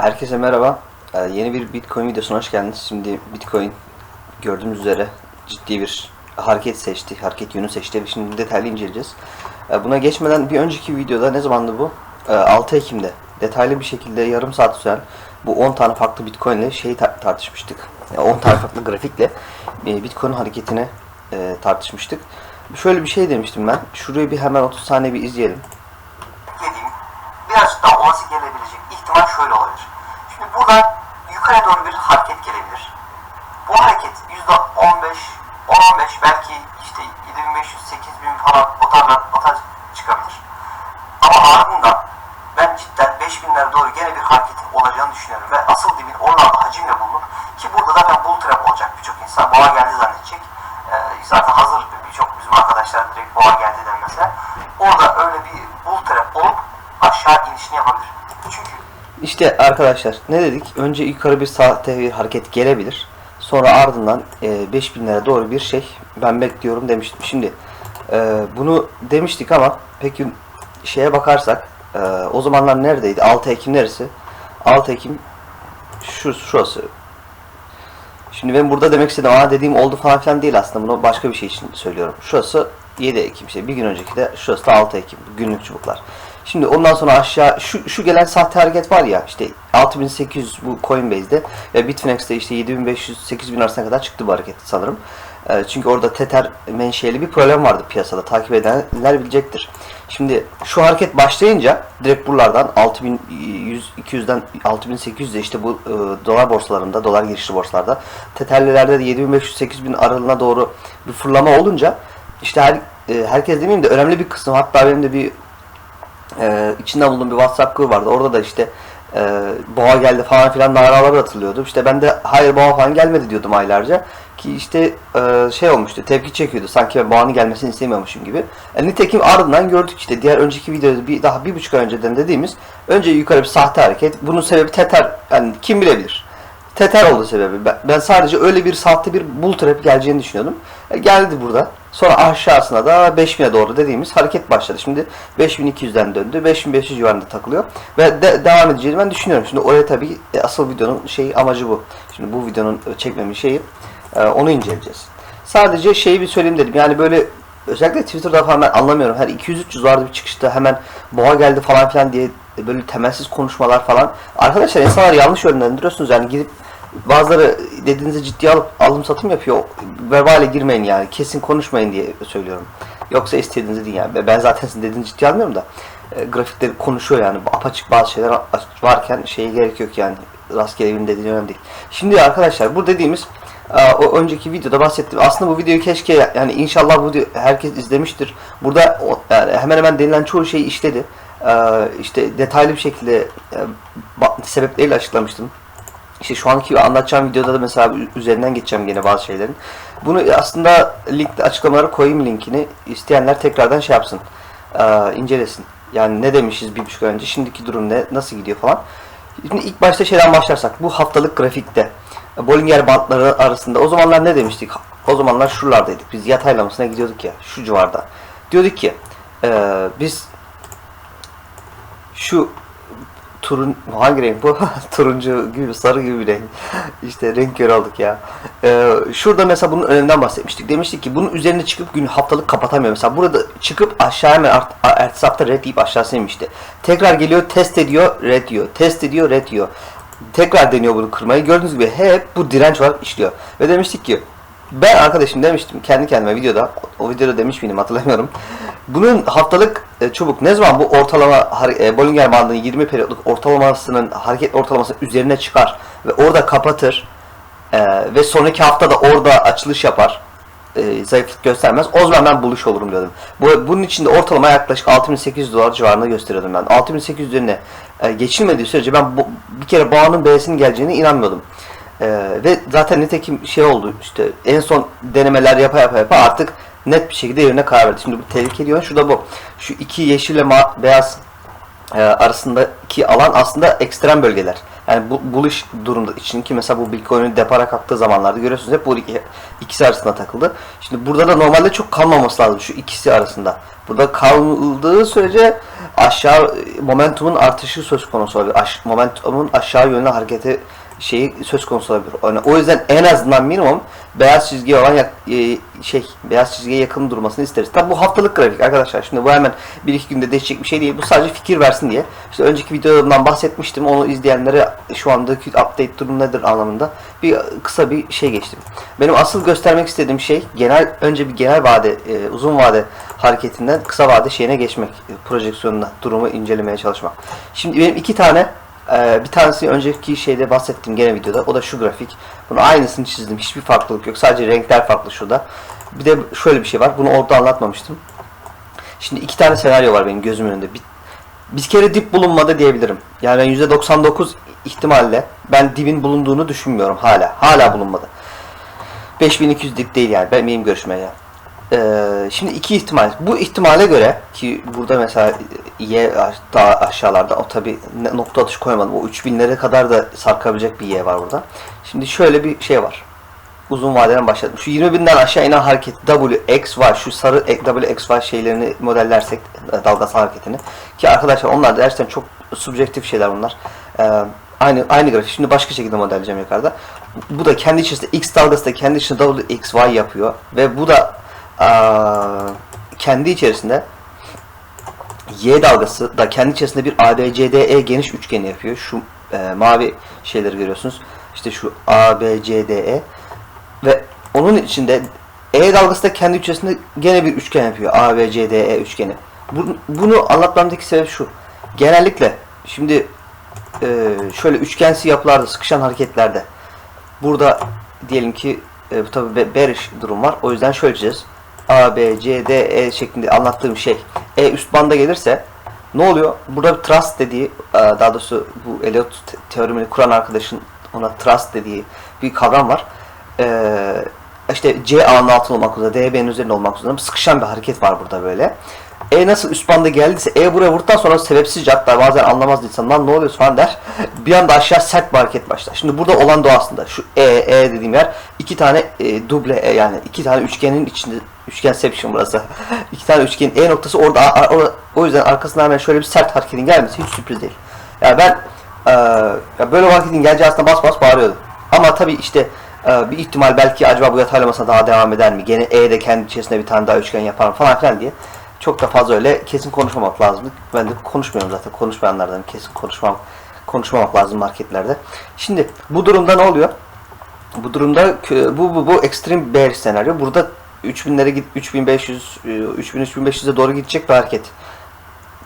Herkese merhaba. Ee, yeni bir Bitcoin videosuna hoş geldiniz. Şimdi Bitcoin gördüğünüz üzere ciddi bir hareket seçti. Hareket yönü seçti. Şimdi detaylı inceleyeceğiz. Ee, buna geçmeden bir önceki videoda ne zamandı bu? Ee, 6 Ekim'de detaylı bir şekilde yarım saat süren bu 10 tane farklı Bitcoin ile şeyi tar- tartışmıştık. Yani 10 tane farklı grafikle e, Bitcoin hareketini e, tartışmıştık. Şöyle bir şey demiştim ben. Şurayı bir hemen 30 saniye bir izleyelim. dediğim birazcık daha olası gelebilecek ihtimal şöyle olabilir. Şimdi buradan yukarı doğru bir hareket gelebilir. Bu hareket yüzde 15, 15 belki işte 7500, 8000 falan o tarz, o tarz çıkabilir. Ama ardından ben cidden 5000'lere doğru gene bir hareketin olacağını düşünüyorum ve asıl dibin oralarda hacimle bulunur ki burada zaten bull trap olacak birçok insan boğa geldi zannedecek. Ee, zaten hazır birçok bizim arkadaşlar direkt boğa geldi denmese orada öyle bir bull trap olup aşağı inişini yapabilir. Çünkü İşte arkadaşlar ne dedik? Önce yukarı bir sahte bir hareket gelebilir. Sonra ardından e, 5000'lere doğru bir şey ben bekliyorum demiştim. Şimdi e, bunu demiştik ama peki şeye bakarsak e, o zamanlar neredeydi? 6 Ekim neresi? 6 Ekim şu şurası. Şimdi ben burada demek istedim ama dediğim oldu falan filan değil aslında. Bunu başka bir şey için söylüyorum. Şurası 7 Ekim işte bir gün önceki de şurası da 6 Ekim günlük çubuklar. Şimdi ondan sonra aşağı şu, şu gelen sahte hareket var ya işte 6800 bu Coinbase'de ve Bitfinex'te işte 7500-8000 arasına kadar çıktı bu hareket sanırım. Ee, çünkü orada Tether menşeli bir problem vardı piyasada. Takip edenler bilecektir. Şimdi şu hareket başlayınca direkt buralardan 6100 200'den 6800'de işte bu e, dolar borsalarında, dolar girişli borsalarda Tether'lilerde de 7500-8000 aralığına doğru bir fırlama olunca işte her, e, herkes demeyeyim de önemli bir kısım hatta benim de bir e, içinde bulunduğum bir WhatsApp grubu vardı. Orada da işte e, boğa geldi falan filan naralar atılıyordu. İşte ben de hayır boğa falan gelmedi diyordum aylarca. Ki işte e, şey olmuştu tepki çekiyordu. Sanki ben boğanın gelmesini istemiyormuşum gibi. E, nitekim ardından gördük işte diğer önceki videoda bir daha bir buçuk ay önceden dediğimiz önce yukarı bir sahte hareket. Bunun sebebi Tether. Yani kim bilebilir. Tether oldu sebebi. Ben, sadece öyle bir sahte bir bull trap geleceğini düşünüyordum. E, geldi burada. Sonra aşağısına da 5000'e doğru dediğimiz hareket başladı. Şimdi 5200'den döndü. 5500 civarında takılıyor. Ve de, devam edeceğini ben düşünüyorum. Şimdi oraya tabii e, asıl videonun şey amacı bu. Şimdi bu videonun çekmemin şeyi e, onu inceleyeceğiz. Sadece şeyi bir söyleyeyim dedim. Yani böyle özellikle Twitter'da falan ben anlamıyorum. Her 200-300 vardı bir çıkışta hemen boğa geldi falan filan diye böyle temelsiz konuşmalar falan. Arkadaşlar insanlar yanlış yönlendiriyorsunuz. Yani gidip bazıları dediğinizi ciddiye alıp alım satım yapıyor. Verbale girmeyin yani. Kesin konuşmayın diye söylüyorum. Yoksa istediğinizi değil yani. Ben zaten sizin dediğinizi ciddiye almıyorum da. E, grafikleri konuşuyor yani. Apaçık bazı şeyler varken şeye gerek yok yani. Rastgele birinin dediği önemli değil. Şimdi arkadaşlar bu dediğimiz e, o önceki videoda bahsettim. Aslında bu videoyu keşke yani inşallah bu herkes izlemiştir. Burada yani hemen hemen denilen çoğu şeyi işledi. E, işte detaylı bir şekilde e, sebepleriyle açıklamıştım. İşte şu anki anlatacağım videoda da mesela üzerinden geçeceğim gene bazı şeylerin. Bunu aslında linkte açıklamalara koyayım linkini. İsteyenler tekrardan şey yapsın. Ee, incelesin. Yani ne demişiz bir buçuk önce, şimdiki durum ne, nasıl gidiyor falan. Şimdi ilk başta şeyden başlarsak. Bu haftalık grafikte. Bollinger bantları arasında. O zamanlar ne demiştik? O zamanlar şuralardaydık. Biz yataylamasına gidiyorduk ya. Şu civarda. Diyorduk ki e, biz şu turun hangi renk bu? Turuncu gibi sarı gibi bir renk. İşte renk kör olduk ya. Ee, şurada mesela bunun önünden bahsetmiştik. Demiştik ki bunun üzerine çıkıp gün haftalık kapatamıyor. Mesela burada çıkıp aşağı hemen art, ertesi hafta red deyip aşağısına inmişti. Tekrar geliyor test ediyor red diyor. Test ediyor red diyor. Tekrar deniyor bunu kırmayı. Gördüğünüz gibi hep bu direnç olarak işliyor. Ve demiştik ki ben arkadaşım demiştim kendi kendime videoda o videoda demiş miydim hatırlamıyorum. Bunun haftalık e, çubuk ne zaman bu ortalama e, Bollinger bandının 20 periyotluk ortalamasının hareket ortalaması üzerine çıkar ve orada kapatır e, ve sonraki hafta da orada açılış yapar e, zayıflık göstermez. O zaman ben buluş olurum diyordum. Bu, bunun için de ortalama yaklaşık 6800 dolar civarında gösteriyordum ben. 6800 üzerine e, geçilmediği sürece ben bu, bir kere bağının B'sinin geleceğine inanmıyordum. Ee, ve zaten nitekim şey oldu işte en son denemeler yapa yapa yapa artık net bir şekilde yerine karar verdi. Şimdi bu tehlikeli yön şurada bu. Şu iki yeşille ma- beyaz e, arasındaki alan aslında ekstrem bölgeler. Yani bu bullish durumda için ki mesela bu Bitcoin'in depara kalktığı zamanlarda görüyorsunuz hep bu iki ikisi arasında takıldı. Şimdi burada da normalde çok kalmaması lazım şu ikisi arasında. Burada kaldığı sürece aşağı momentumun artışı söz konusu olabilir. Aş, momentumun aşağı yönlü hareketi şeyi söz konusu olabilir. Yani o yüzden en azından minimum beyaz çizgiye olan yak- e, şey beyaz çizgiye yakın durmasını isteriz. Tabi bu haftalık grafik arkadaşlar. Şimdi bu hemen bir iki günde değişecek bir şey değil. Bu sadece fikir versin diye. İşte önceki videolarımdan bahsetmiştim. Onu izleyenlere şu andaki update durum nedir anlamında bir kısa bir şey geçtim. Benim asıl göstermek istediğim şey genel önce bir genel vade e, uzun vade hareketinden kısa vade şeyine geçmek. E, projeksiyonuna durumu incelemeye çalışmak. Şimdi benim iki tane ee, bir tanesi önceki şeyde bahsettim gene videoda. O da şu grafik. Bunu aynısını çizdim. Hiçbir farklılık yok. Sadece renkler farklı şurada. Bir de şöyle bir şey var. Bunu orada anlatmamıştım. Şimdi iki tane senaryo var benim gözümün önünde. Bir, bir kere dip bulunmadı diyebilirim. Yani ben %99 ihtimalle ben dibin bulunduğunu düşünmüyorum hala. Hala bulunmadı. 5200 dip değil yani. Ben benim görüşüme yani. Ee, şimdi iki ihtimal. Bu ihtimale göre ki burada mesela y daha aşağılarda o tabi nokta atışı koymadım. O 3000'lere kadar da sarkabilecek bir y var burada. Şimdi şöyle bir şey var. Uzun vadeden başladım. Şu 20.000'den aşağı inen hareket WX var. Şu sarı WX var şeylerini modellersek dalgasal hareketini. Ki arkadaşlar onlar da gerçekten çok subjektif şeyler bunlar. Ee, aynı aynı grafik. Şimdi başka şekilde modelleyeceğim yukarıda. Bu da kendi içerisinde X dalgası da kendi içinde WXY yapıyor. Ve bu da kendi içerisinde Y dalgası da kendi içerisinde bir ABCDE geniş üçgeni yapıyor. Şu e, mavi şeyleri görüyorsunuz. İşte şu ABCDE ve onun içinde E dalgası da kendi içerisinde gene bir üçgen yapıyor. ABCDE üçgeni. Bunu, bunu anlatmamdaki sebep şu. Genellikle şimdi e, şöyle üçgensi yapılarda sıkışan hareketlerde burada diyelim ki e, tabi bearish durum var. O yüzden şöyle çizeceğiz. A, B, C, D, E şeklinde anlattığım şey E üst banda gelirse ne oluyor? Burada bir trust dediği e, daha doğrusu bu Elliot te- teoremini kuran arkadaşın ona trust dediği bir kavram var. Ee, işte C A'nın altında olmak üzere, D B'nin üzerinde olmak üzere sıkışan bir hareket var burada böyle. E nasıl üst banda geldiyse E buraya vurduktan sonra sebepsizce hatta bazen anlamaz insan lan ne oluyor falan der. Bir anda aşağı sert bir hareket başlar. Şimdi burada olan doğasında şu E, E dediğim yer iki tane e, duble E yani iki tane üçgenin içinde üçgenception burası. iki tane üçgenin E noktası orada o, yüzden arkasından hemen şöyle bir sert hareketin gelmesi hiç sürpriz değil. Yani ben e, ya böyle bir hareketin geleceği aslında bas bas bağırıyordum. Ama tabii işte e, bir ihtimal belki acaba bu yataylamasına daha devam eder mi? Gene E de kendi içerisinde bir tane daha üçgen yapar mı falan filan diye. Çok da fazla öyle kesin konuşmamak lazım. Ben de konuşmuyorum zaten. Konuşmayanlardan kesin konuşmam konuşmamak lazım marketlerde. Şimdi bu durumda ne oluyor? Bu durumda bu bu bu extreme bearish senaryo. Burada 3000'lere git 3500 3000 3500'e doğru gidecek bir hareket.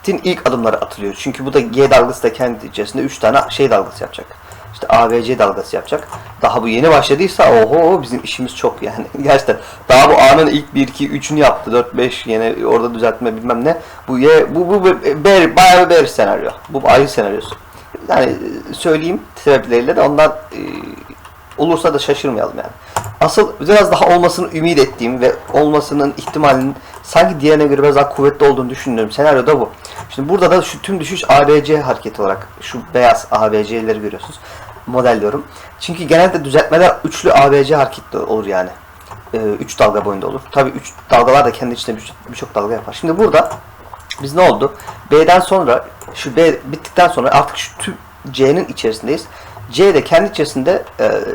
Tin ilk adımları atılıyor. Çünkü bu da G dalgası da kendi içerisinde 3 tane şey dalgası yapacak. İşte ABC dalgası yapacak. Daha bu yeni başladıysa oho bizim işimiz çok yani. Gerçekten daha bu A'nın ilk 1 2 3'ünü yaptı. 4 5 yine orada düzeltme bilmem ne. Bu Y bu bu, bu ber, bayağı bir senaryo. Bu ayı senaryosu. Yani e, söyleyeyim sebepleriyle de ondan e, olursa da şaşırmayalım yani. Asıl biraz daha olmasını ümit ettiğim ve olmasının ihtimalinin sanki diğerine göre biraz daha kuvvetli olduğunu düşündüğüm senaryo da bu. Şimdi burada da şu tüm düşüş ABC hareketi olarak şu beyaz ABC'leri görüyorsunuz. Modelliyorum. Çünkü genelde düzeltmeler üçlü ABC hareketli olur yani. 3 dalga boyunda olur. Tabi 3 dalgalar da kendi içinde bir- birçok dalga yapar. Şimdi burada biz ne oldu? B'den sonra şu B bittikten sonra artık şu tüm C'nin içerisindeyiz. C de kendi içerisinde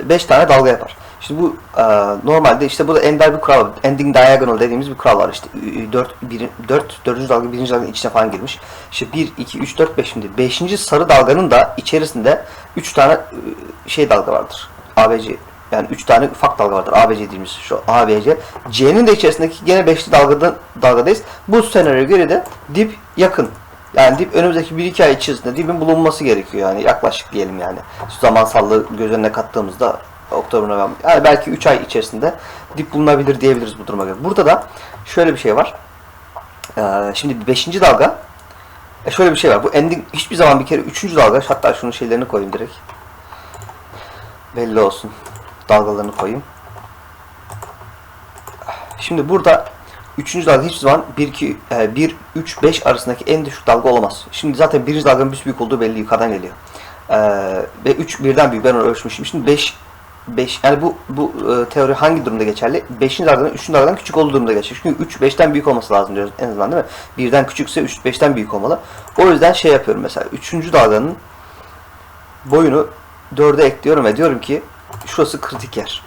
5 tane dalga yapar. Şimdi bu e, normalde işte bu da ender bir kural. Ending diagonal dediğimiz bir kural var. İşte 4 1 4 4. dalga 1. dalganın içine falan girmiş. İşte 1 2 3 4 5 şimdi 5. sarı dalganın da içerisinde 3 tane e, şey dalga vardır. ABC yani 3 tane ufak dalga vardır. ABC dediğimiz şu ABC. C'nin de içerisindeki gene 5'li dalgadan dalgadayız. Bu senaryoya göre de dip yakın. Yani dip önümüzdeki 1-2 ay içerisinde dibin bulunması gerekiyor yani yaklaşık diyelim yani. Şu zamansallığı göz önüne kattığımızda Oktober, November. Yani belki 3 ay içerisinde dip bulunabilir diyebiliriz bu duruma göre. Burada da şöyle bir şey var. Ee, şimdi 5. dalga e şöyle bir şey var. Bu ending hiçbir zaman bir kere 3. dalga hatta şunun şeylerini koyayım direkt. Belli olsun. Dalgalarını koyayım. Şimdi burada 3. dalga hiçbir zaman 1 2 1 3 5 arasındaki en düşük dalga olamaz. Şimdi zaten birinci dalganın büyük olduğu belli yukarıdan geliyor. Ee, ve 3 birden büyük ben onu ölçmüşüm. Şimdi 5 5 yani bu bu e, teori hangi durumda geçerli? 5. dalgadan 3. dalgadan küçük olduğu durumda geçerli. Çünkü 3 5'ten büyük olması lazım diyoruz en azından değil mi? Birden küçükse 3 5'ten büyük olmalı. O yüzden şey yapıyorum mesela 3. dalganın boyunu 4'e ekliyorum ve diyorum ki şurası kritik yer.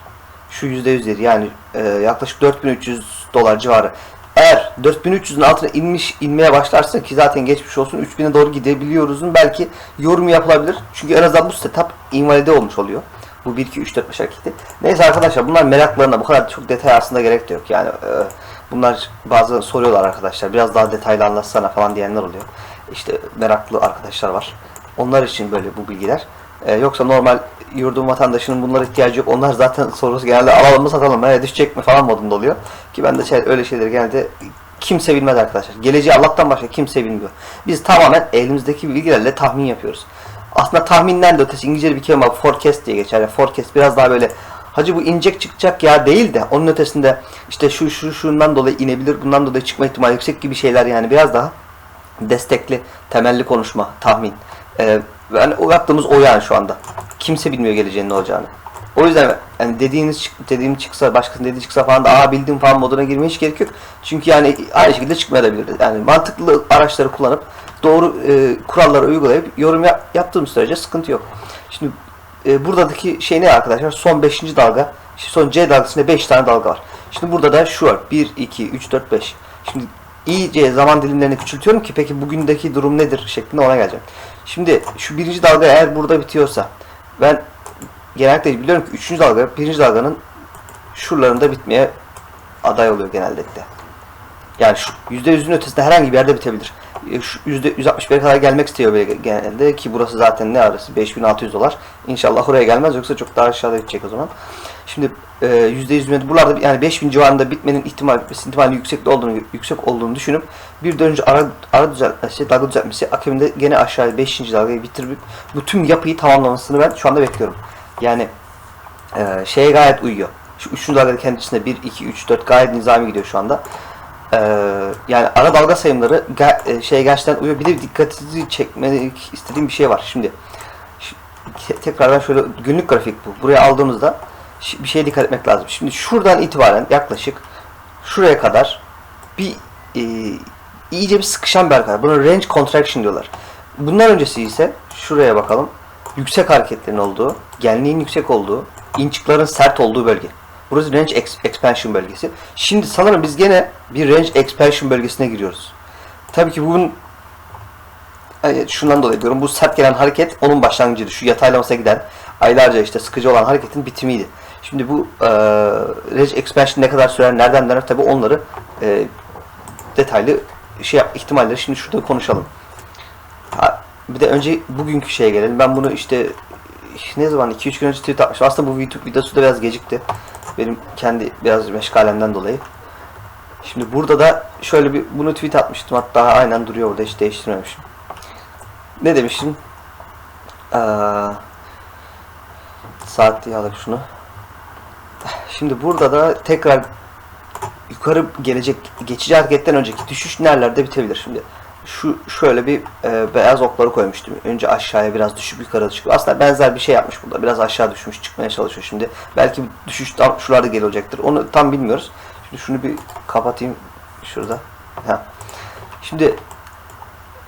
Şu %100 yeri yani e, yaklaşık 4300 dolar civarı. Eğer 4300'ün altına inmiş inmeye başlarsa ki zaten geçmiş olsun 3000'e doğru gidebiliyoruzun belki yorum yapılabilir. Çünkü en azından bu setup invalide olmuş oluyor. Bu 1 2 3 4 5 hareketi. Neyse arkadaşlar bunlar meraklarına bu kadar çok detay aslında gerek de yok. Yani e, bunlar bazı soruyorlar arkadaşlar. Biraz daha detaylı anlatsana falan diyenler oluyor. İşte meraklı arkadaşlar var. Onlar için böyle bu bilgiler. E, yoksa normal yurdun vatandaşının bunlara ihtiyacı yok. Onlar zaten sorusu genelde alalım mı satalım mı, düşecek mi falan modunda oluyor. Ki ben de şey, öyle şeyleri genelde kimse bilmez arkadaşlar. Geleceği Allah'tan başka kimse bilmiyor. Biz tamamen elimizdeki bilgilerle tahmin yapıyoruz. Aslında tahminden de ötesi İngilizce bir kelime var. Forecast diye geçer. Yani forecast biraz daha böyle hacı bu inecek çıkacak ya değil de onun ötesinde işte şu şu şundan dolayı inebilir bundan dolayı çıkma ihtimali yüksek gibi şeyler yani biraz daha destekli, temelli konuşma, tahmin. Ee, yani o yaptığımız o yani şu anda. Kimse bilmiyor geleceğin ne olacağını. O yüzden yani dediğiniz dediğim çıksa, başkasının dediği çıksa falan da aa bildim falan moduna girmeye hiç gerek yok. Çünkü yani aynı şekilde çıkmayabilir. Yani mantıklı araçları kullanıp doğru e, kuralları uygulayıp yorum yap, yaptığımız sürece sıkıntı yok. Şimdi e, buradaki şey ne arkadaşlar? Son 5. dalga. son C dalgasında 5 tane dalga var. Şimdi burada da şu var. 1, 2, 3, 4, 5. Şimdi iyice zaman dilimlerini küçültüyorum ki peki bugündeki durum nedir şeklinde ona geleceğim. Şimdi şu birinci dalga eğer burada bitiyorsa ben genellikle biliyorum ki üçüncü dalga birinci dalganın şuralarında bitmeye aday oluyor genellikle. Yani şu %100'ün ötesinde herhangi bir yerde bitebilir. E, Şu %161'e kadar gelmek istiyor böyle genelde ki burası zaten ne arası 5600 dolar. İnşallah oraya gelmez yoksa çok daha aşağıda bitecek o zaman. Şimdi e, %100 met- buralarda yani 5000 civarında bitmenin ihtimal ihtimali yüksek olduğunu yüksek olduğunu düşünüp bir de önce ara, ara düzeltmesi, dalga düzeltmesi akabinde gene aşağıya 5. dalgayı bitirip bu tüm yapıyı tamamlamasını ben şu anda bekliyorum. Yani e, şeye gayet uyuyor. Şu üçüncü dalgada kendisinde 1, 2, 3, 4 gayet nizami gidiyor şu anda. Ee, yani ara dalga sayımları ga- e, şey gerçekten uyuyor. Bir de dikkatinizi çekmek istediğim bir şey var. Şimdi tekrardan şöyle günlük grafik bu. Buraya aldığımızda bir şeye dikkat etmek lazım. Şimdi şuradan itibaren yaklaşık şuraya kadar bir e, iyice bir sıkışan bir hareket. Buna range contraction diyorlar. Bundan öncesi ise şuraya bakalım. Yüksek hareketlerin olduğu, genliğin yüksek olduğu, inçiklerin sert olduğu bölge. Burası range ex- expansion bölgesi. Şimdi sanırım biz gene bir range expansion bölgesine giriyoruz. Tabii ki bunun Evet, şundan dolayı diyorum. Bu sert gelen hareket onun başlangıcıydı. Şu yataylamasına giden aylarca işte sıkıcı olan hareketin bitimiydi. Şimdi bu e, range expansion ne kadar sürer, nereden döner tabii onları e, detaylı şey yap- ihtimalleri şimdi şurada konuşalım. Ha, bir de önce bugünkü şeye gelelim. Ben bunu işte ne zaman 2-3 gün önce tweet atmıştım. Aslında bu YouTube videosu da biraz gecikti. Benim kendi biraz meşgalemden dolayı. Şimdi burada da şöyle bir bunu tweet atmıştım. Hatta aynen duruyor burada hiç değiştirmemişim. Ne demiştim? Ee, saat diye alıp şunu. Şimdi burada da tekrar yukarı gelecek geçici hareketten önceki düşüş nerelerde bitebilir? Şimdi şu şöyle bir e, beyaz okları koymuştum. Önce aşağıya biraz düşüp yukarı çıkıyor. Aslında benzer bir şey yapmış burada. Biraz aşağı düşmüş çıkmaya çalışıyor şimdi. Belki düşüş tam şuralarda gelecektir. Onu tam bilmiyoruz. Şimdi şunu bir kapatayım şurada. Ha. Şimdi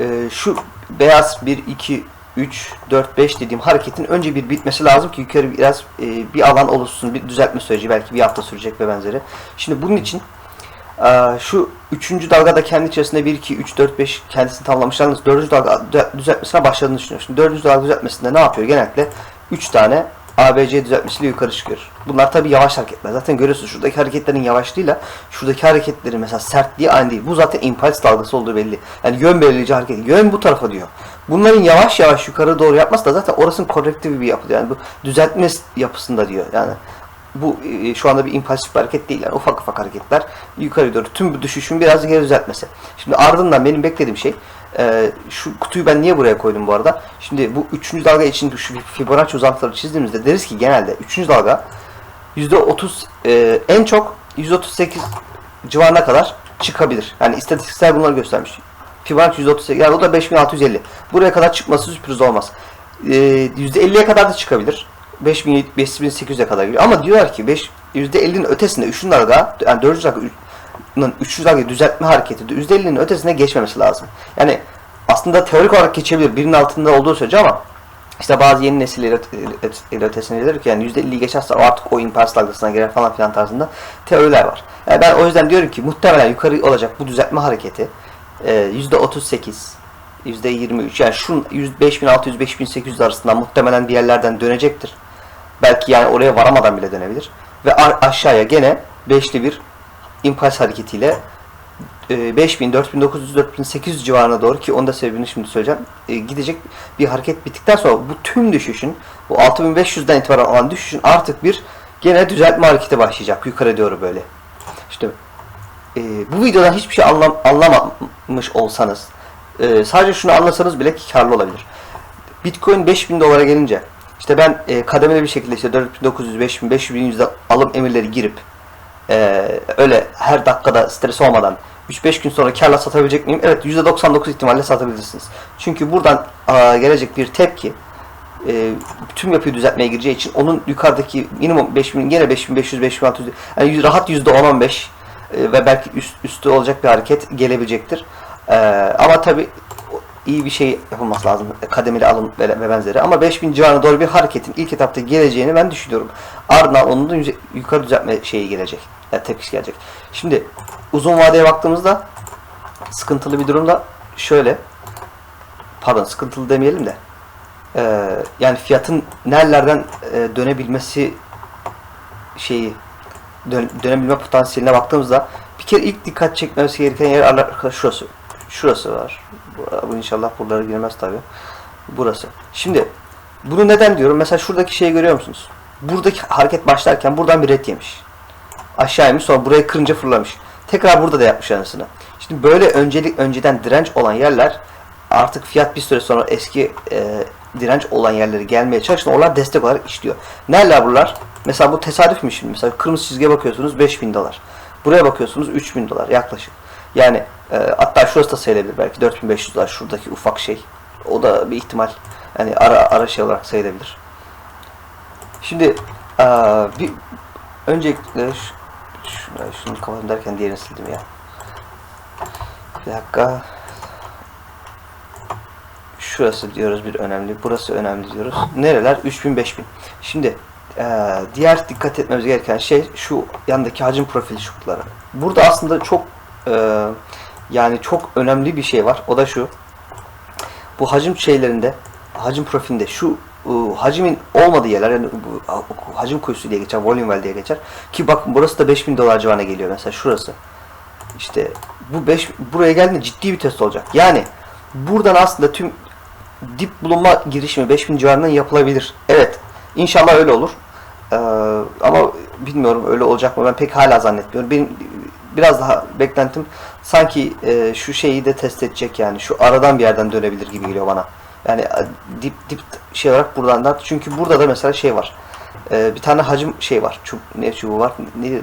e, şu beyaz 1 2 3 4 5 dediğim hareketin önce bir bitmesi lazım ki yukarı biraz e, bir alan oluşsun, bir düzeltme süreci belki bir hafta sürecek ve benzeri. Şimdi bunun için e, şu üçüncü dalgada kendi içerisinde 1 2 3 4 5 kendisini tamamlamış. Yalnız dördüncü dalga dü- düzeltmesine başladığını düşünüyorum. Şimdi dördüncü dalga düzeltmesinde ne yapıyor? Genellikle 3 tane ABC düzeltmesiyle yukarı çıkıyor. Bunlar tabi yavaş hareketler. Zaten görüyorsunuz şuradaki hareketlerin yavaşlığıyla şuradaki hareketlerin mesela sertliği aynı değil. Bu zaten impulse dalgası olduğu belli. Yani yön belirleyici hareket. Yön bu tarafa diyor. Bunların yavaş yavaş yukarı doğru yapması da zaten orasının korrektif bir yapı. Yani bu düzeltme yapısında diyor. Yani bu e, şu anda bir impulsif bir hareket değil. Yani ufak ufak hareketler yukarı doğru. Tüm bu düşüşün biraz geri düzeltmesi. Şimdi ardından benim beklediğim şey e, şu kutuyu ben niye buraya koydum bu arada? Şimdi bu üçüncü dalga için şu Fibonacci uzantıları çizdiğimizde deriz ki genelde üçüncü dalga %30 e, en çok %38 civarına kadar çıkabilir. Yani istatistiksel bunları göstermiş. Fibonacci %38 yani o da 5650. Buraya kadar çıkması sürpriz olmaz. E, %50'ye kadar da çıkabilir. 5000 5800'e kadar geliyor. Ama diyorlar ki 5 %50'nin ötesinde 3. dalga yani 4. dalganın 3. dalga düzeltme hareketi %50'nin ötesine geçmemesi lazım. Yani aslında teorik olarak geçebilir birinin altında olduğu sürece ama işte bazı yeni nesil ötesine gelir ki yani %50'yi geçerse artık o impuls dalgasına girer falan filan tarzında teoriler var. Yani ben o yüzden diyorum ki muhtemelen yukarı olacak bu düzeltme hareketi e, %38 %23 yani şu 5600-5800 arasında muhtemelen bir yerlerden dönecektir. Belki yani oraya varamadan bile dönebilir. Ve aşağıya gene beşli bir impuls hareketiyle e, 5000, 4900, 4800 civarına doğru ki onun da sebebini şimdi söyleyeceğim. e, gidecek bir hareket bittikten sonra bu tüm düşüşün bu 6500'den itibaren olan düşüşün artık bir gene düzeltme hareketi başlayacak yukarı doğru böyle. İşte e, bu videodan hiçbir şey anlam anlamamış olsanız e, sadece şunu anlasanız bile karlı olabilir. Bitcoin 5000 dolara gelince işte ben kademeli bir şekilde işte 4900, 5000, 5100'de alım emirleri girip e, öyle her dakikada stres olmadan 3-5 gün sonra karla satabilecek miyim? Evet %99 ihtimalle satabilirsiniz. Çünkü buradan aa, gelecek bir tepki e, tüm yapıyı düzeltmeye gireceği için onun yukarıdaki minimum 5000 gene 5500 5600 yani rahat %10-15 e, ve belki üst, üstü olacak bir hareket gelebilecektir. E, ama tabi iyi bir şey yapılması lazım. Kademeli alım ve, benzeri. Ama 5000 civarına doğru bir hareketin ilk etapta geleceğini ben düşünüyorum. Ardından onun da yukarı düzeltme şeyi gelecek. Yani gelecek. Şimdi uzun vadeye baktığımızda sıkıntılı bir durumda şöyle pardon sıkıntılı demeyelim de ee, yani fiyatın nerelerden e, dönebilmesi şeyi dön, dönebilme potansiyeline baktığımızda bir kere ilk dikkat çekmemesi gereken yer arkadaş şurası. Şurası var. Bu inşallah buralara girmez tabi. Burası. Şimdi bunu neden diyorum? Mesela şuradaki şeyi görüyor musunuz? Buradaki hareket başlarken buradan bir red yemiş. Aşağı inmiş sonra burayı kırınca fırlamış. Tekrar burada da yapmış anasını. Şimdi böyle öncelik önceden direnç olan yerler artık fiyat bir süre sonra eski e, direnç olan yerleri gelmeye çalıştığında onlar destek olarak işliyor. Nereler buralar? Mesela bu tesadüf mü şimdi? Mesela kırmızı çizgiye bakıyorsunuz 5000 dolar. Buraya bakıyorsunuz 3000 dolar yaklaşık. Yani e, hatta şurası da sayılabilir belki 4500 dolar şuradaki ufak şey. O da bir ihtimal. Yani ara ara şey olarak sayılabilir. Şimdi e, bir öncelikle şu, şunu, kapatalım derken diğerini sildim ya. Bir dakika. Şurası diyoruz bir önemli. Burası önemli diyoruz. Nereler? 3000 5000. Şimdi eee, diğer dikkat etmemiz gereken şey şu yandaki hacim profili şutları. Burada aslında çok eee, yani çok önemli bir şey var. O da şu. Bu hacim şeylerinde hacim profilinde şu hacimin olmadığı yerler yani bu hacim kuyusu diye geçer, volume well diye geçer. Ki bakın burası da 5000 dolar civarına geliyor mesela şurası. İşte bu 5 buraya geldiğinde ciddi bir test olacak. Yani buradan aslında tüm dip bulunma girişimi 5000 civarından yapılabilir. Evet. İnşallah öyle olur. Ee, ama bilmiyorum öyle olacak mı? Ben pek hala zannetmiyorum. Benim biraz daha beklentim sanki e, şu şeyi de test edecek yani. Şu aradan bir yerden dönebilir gibi geliyor bana. Yani e, dip dip şey olarak buradan da çünkü burada da mesela şey var. Ee, bir tane hacim şey var. Çub, ne çubuğu var? Ne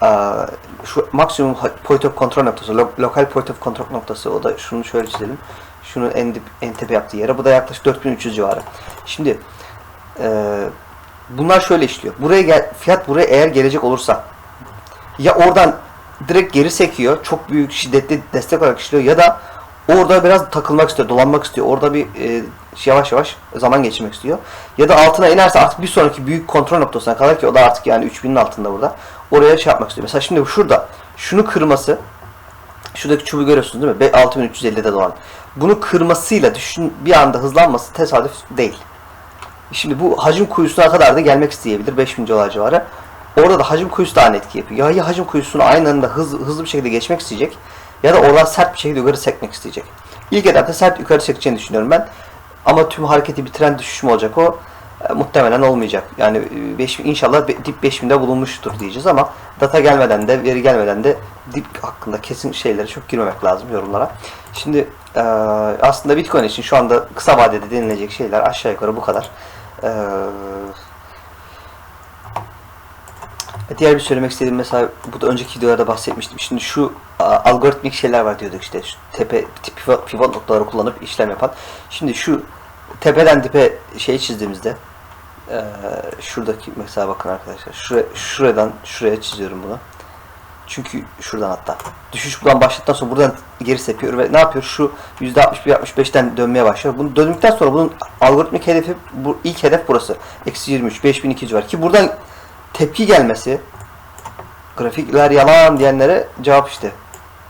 Aa, şu maksimum point of control noktası, lo- lokal point of control noktası o da şunu şöyle çizelim. Şunun en, dip, en tepe yaptığı yere. Bu da yaklaşık 4300 civarı. Şimdi e, bunlar şöyle işliyor. Buraya gel, fiyat buraya eğer gelecek olursa ya oradan direkt geri sekiyor. Çok büyük şiddetli destek olarak işliyor ya da orada biraz takılmak istiyor, dolanmak istiyor. Orada bir e, yavaş yavaş zaman geçirmek istiyor. Ya da altına inerse artık bir sonraki büyük kontrol noktasına kadar ki o da artık yani 3000'in altında burada. Oraya şey yapmak istiyor. Mesela şimdi şurada şunu kırması şuradaki çubuğu görüyorsunuz değil mi? Be- 6350'de dolan. Bunu kırmasıyla düşün bir anda hızlanması tesadüf değil. Şimdi bu hacim kuyusuna kadar da gelmek isteyebilir 5000 dolar civarı. Orada da hacim kuyusu da aynı etki yapıyor. Ya, ya hacim kuyusunu aynı anda hız, hızlı bir şekilde geçmek isteyecek ya da oradan sert bir şekilde yukarı sekmek isteyecek. İlk etapta sert yukarı sekeceğini düşünüyorum ben. Ama tüm hareketi bitiren düşüş mü olacak o? E, muhtemelen olmayacak. Yani e, 5000 inşallah dip 5000'de bulunmuştur diyeceğiz ama data gelmeden de veri gelmeden de dip hakkında kesin şeylere çok girmemek lazım yorumlara. Şimdi e, aslında Bitcoin için şu anda kısa vadede denilecek şeyler aşağı yukarı bu kadar. E, Diğer bir söylemek istediğim mesela bu da önceki videolarda bahsetmiştim. Şimdi şu algoritmik şeyler var diyorduk işte şu tepe pivot, pivot noktaları kullanıp işlem yapan. Şimdi şu tepeden dipe şey çizdiğimizde Ee, şuradaki mesela bakın arkadaşlar. Şuraya, şuradan şuraya çiziyorum bunu. Çünkü şuradan hatta. Düşüş buradan başladıktan sonra buradan geri sepiyor ve ne yapıyor? Şu %61-65'ten dönmeye başlıyor. Bunu döndükten sonra bunun algoritmik hedefi bu ilk hedef burası. Eksi 23, 5200 var. Ki buradan tepki gelmesi grafikler yalan diyenlere cevap işte.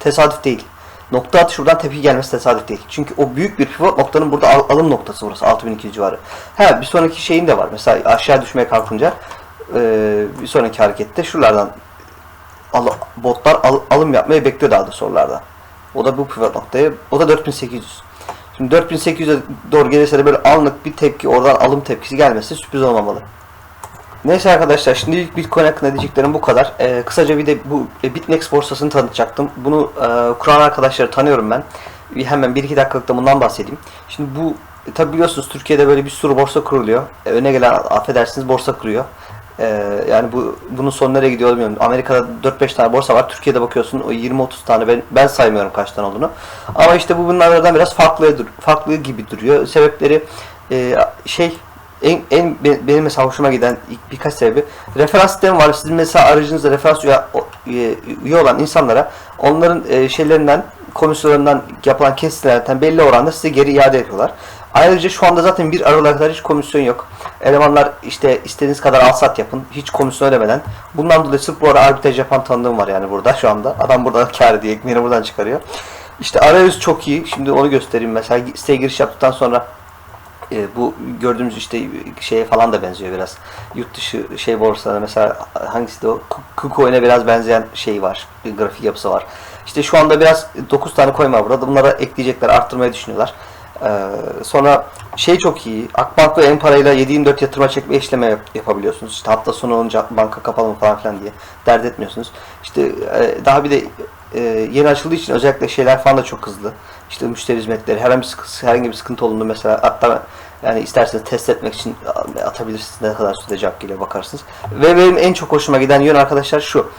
Tesadüf değil. Nokta atışı şuradan tepki gelmesi tesadüf değil. Çünkü o büyük bir pivot noktanın burada al- alım noktası burası 6200 civarı. Ha bir sonraki şeyin de var. Mesela aşağı düşmeye kalkınca e, bir sonraki harekette şuralardan al, botlar al- alım yapmayı bekliyor daha da sorularda. O da bu pivot noktaya. O da 4800. Şimdi 4800'e doğru gelirse de böyle anlık bir tepki oradan alım tepkisi gelmesi sürpriz olmamalı. Neyse arkadaşlar şimdilik Bitcoin hakkında diyeceklerim bu kadar. Ee, kısaca bir de bu e, Bitnex borsasını tanıtacaktım. Bunu e, kuran arkadaşları tanıyorum ben. Hemen 1-2 dakikalık da bundan bahsedeyim. Şimdi bu e, tabi biliyorsunuz Türkiye'de böyle bir sürü borsa kuruluyor. E, öne gelen affedersiniz borsa kuruyor. E, yani bu bunun sonu nereye gidiyor bilmiyorum. Amerika'da 4-5 tane borsa var. Türkiye'de bakıyorsun o 20-30 tane ben, ben saymıyorum kaç tane olduğunu. Ama işte bu bunlardan biraz farklı farklı gibi duruyor. Sebepleri e, şey en, en be- benim mesela hoşuma giden ilk birkaç sebebi referans sistemi var. Sizin mesela aracınızda referans üye, o- üye, olan insanlara onların e, şeylerinden komisyonlarından yapılan kesilerden belli oranda size geri iade ediyorlar. Ayrıca şu anda zaten bir aralığa kadar hiç komisyon yok. Elemanlar işte istediğiniz kadar al sat yapın. Hiç komisyon ödemeden. Bundan dolayı sırf bu ara arbitraj yapan tanıdığım var yani burada şu anda. Adam buradan kar ediyor. Ekmeğini buradan çıkarıyor. İşte arayüz çok iyi. Şimdi onu göstereyim. Mesela siteye giriş yaptıktan sonra e, bu gördüğümüz işte şeye falan da benziyor biraz. Yurt dışı şey borsaları mesela hangisi de o? KuCoin'e biraz benzeyen şey var. Grafik yapısı var. İşte şu anda biraz 9 tane coin var burada. Bunlara ekleyecekler, arttırmayı düşünüyorlar. Ee, sonra şey çok iyi. Akbank ve Empara'yla 7-24 yatırma çekme işleme yap- yapabiliyorsunuz. İşte hafta sonu olunca banka kapalı mı falan filan diye dert etmiyorsunuz. İşte e, daha bir de e, yeni açıldığı için özellikle şeyler falan da çok hızlı. İşte müşteri hizmetleri herhangi bir sıkıntı, herhangi bir sıkıntı olduğunda mesela hatta yani isterseniz test etmek için atabilirsiniz ne kadar sürede cevap geliyor bakarsınız. Ve benim en çok hoşuma giden yön arkadaşlar şu.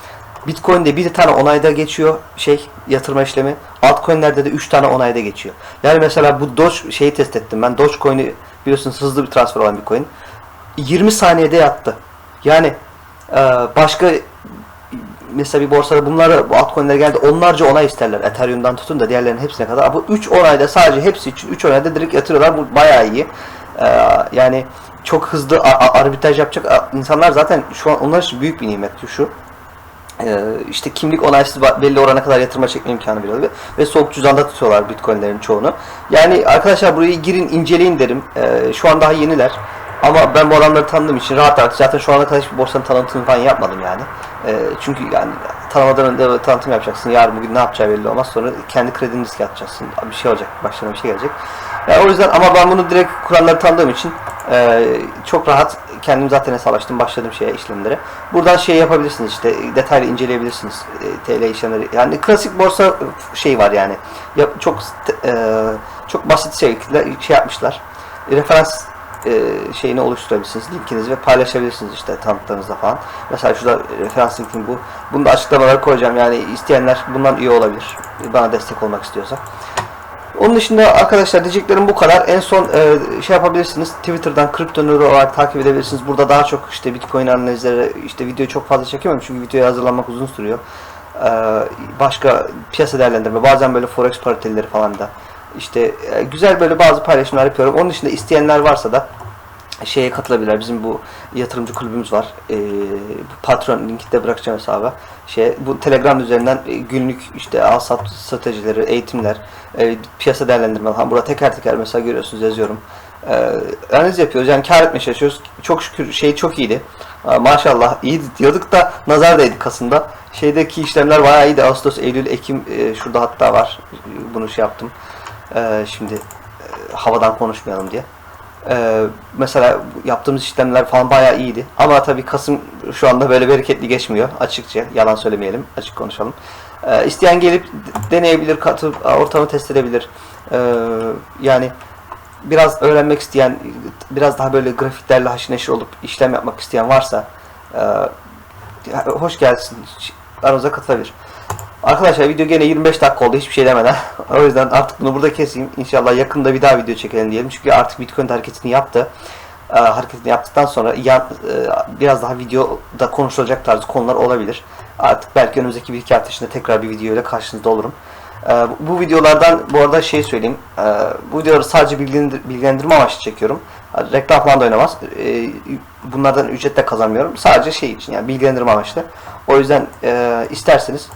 Bitcoin'de bir tane onayda geçiyor şey yatırma işlemi. Altcoin'lerde de 3 tane onayda geçiyor. Yani mesela bu Doge şeyi test ettim ben. Dogecoin'i biliyorsunuz hızlı bir transfer olan bir coin. 20 saniyede yattı. Yani başka mesela bir borsada bunlara bu altcoin'ler geldi onlarca onay isterler. Ethereum'dan tutun da diğerlerinin hepsine kadar. Bu 3 onayda sadece hepsi için 3 onayda direkt yatırıyorlar. Bu bayağı iyi. Ee, yani çok hızlı arbitraj yapacak insanlar zaten şu an onlar için büyük bir nimet şu. Ee, işte kimlik onaysız belli orana kadar yatırma çekme imkanı veriyor ve, soğuk cüzdanda tutuyorlar bitcoinlerin çoğunu. Yani arkadaşlar buraya girin inceleyin derim. Ee, şu an daha yeniler. Ama ben bu adamları tanıdığım için rahat rahat zaten şu ana kadar hiçbir borsanın tanıtımını falan yapmadım yani. Ee, çünkü yani tanımadan önce tanıtım yapacaksın. Yarın bugün ne yapacağı belli olmaz. Sonra kendi kredini riske atacaksın. Bir şey olacak. Başlarına bir şey gelecek. Yani o yüzden ama ben bunu direkt kuranları tanıdığım için e, çok rahat kendim zaten hesaplaştım. Başladım şeye işlemlere. Buradan şey yapabilirsiniz işte detaylı inceleyebilirsiniz e, TL işlemleri. Yani klasik borsa şey var yani. Ya, çok e, çok basit şekilde şey yapmışlar. Referans e, şeyini oluşturabilirsiniz. Linkinizi ve paylaşabilirsiniz işte tanıtlarınızda falan. Mesela şurada referans linkim bu. Bunu da açıklamalara koyacağım. Yani isteyenler bundan üye olabilir. Bana destek olmak istiyorsa. Onun dışında arkadaşlar diyeceklerim bu kadar. En son e, şey yapabilirsiniz. Twitter'dan kripto nuru olarak takip edebilirsiniz. Burada daha çok işte Bitcoin analizleri, işte videoyu çok fazla çekemiyorum çünkü videoyu hazırlamak uzun sürüyor. E, başka piyasa değerlendirme, bazen böyle forex pariteleri falan da. İşte e, güzel böyle bazı paylaşımlar yapıyorum. Onun dışında isteyenler varsa da şeye katılabilirler. Bizim bu yatırımcı kulübümüz var. Bu patron linki de bırakacağım hesaba. Şey, bu Telegram üzerinden e, günlük işte al sat stratejileri, eğitimler, e, piyasa değerlendirme falan. Burada teker teker mesela görüyorsunuz yazıyorum. Ee, analiz yapıyoruz. Yani kar etmeye çalışıyoruz. Çok şükür şey çok iyiydi. Aa, maşallah iyiydi diyorduk da nazar değdi Kasım'da. Şeydeki işlemler bayağı iyiydi. Ağustos, Eylül, Ekim e, şurada hatta var. Bunu şey yaptım. Ee, şimdi e, havadan konuşmayalım diye. Ee, mesela yaptığımız işlemler falan bayağı iyiydi. Ama tabii Kasım şu anda böyle bereketli geçmiyor açıkça. Yalan söylemeyelim, açık konuşalım. Ee, isteyen gelip deneyebilir, katılıp ortamı test edebilir. Ee, yani biraz öğrenmek isteyen, biraz daha böyle grafiklerle haşır neşir olup işlem yapmak isteyen varsa e, hoş gelsin. Aramıza katılabilir. Arkadaşlar video gene 25 dakika oldu hiçbir şey demeden. o yüzden artık bunu burada keseyim. İnşallah yakında bir daha video çekelim diyelim. Çünkü artık Bitcoin hareketini yaptı. e, hareketini yaptıktan sonra yan, e, biraz daha videoda konuşulacak tarzı konular olabilir. Artık belki önümüzdeki bir iki hafta içinde tekrar bir video ile karşınızda olurum. E, bu videolardan bu arada şey söyleyeyim. E, bu videoları sadece bilgilendir- bilgilendirme amaçlı çekiyorum. Reklam falan da oynamaz. E, bunlardan ücret de kazanmıyorum. Sadece şey için yani bilgilendirme amaçlı. O yüzden e, isterseniz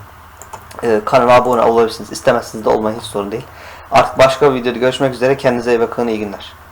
e, kanala abone olabilirsiniz. İstemezseniz de olmayın hiç sorun değil. Artık başka bir videoda görüşmek üzere. Kendinize iyi bakın. İyi günler.